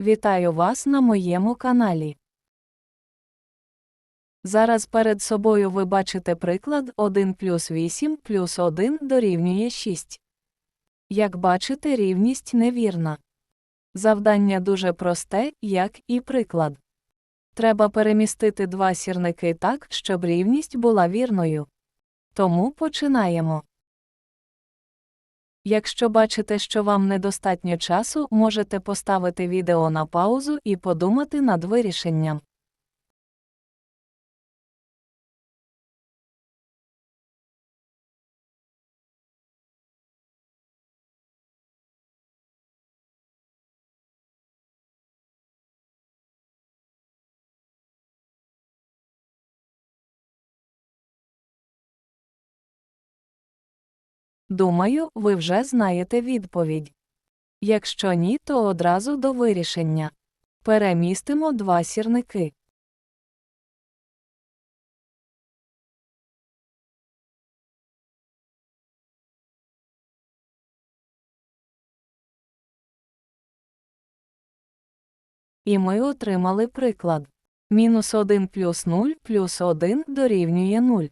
Вітаю вас на моєму каналі. Зараз перед собою ви бачите приклад 1 плюс 8 плюс 1 дорівнює 6. Як бачите, рівність невірна. Завдання дуже просте, як і приклад. Треба перемістити два сірники так, щоб рівність була вірною. Тому починаємо. Якщо бачите, що вам недостатньо часу, можете поставити відео на паузу і подумати над вирішенням. Думаю, ви вже знаєте відповідь. Якщо ні, то одразу до вирішення. Перемістимо два сірники. І ми отримали приклад. Мінус 1 плюс 0 плюс 1 дорівнює 0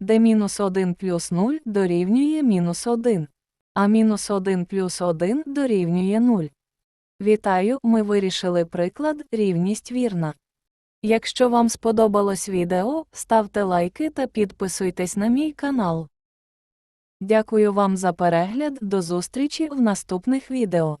де мінус 1 плюс 0 дорівнює мінус 1, а мінус 1 плюс 1 дорівнює 0. Вітаю, ми вирішили приклад рівність вірна. Якщо вам сподобалось відео, ставте лайки та підписуйтесь на мій канал. Дякую вам за перегляд, до зустрічі в наступних відео.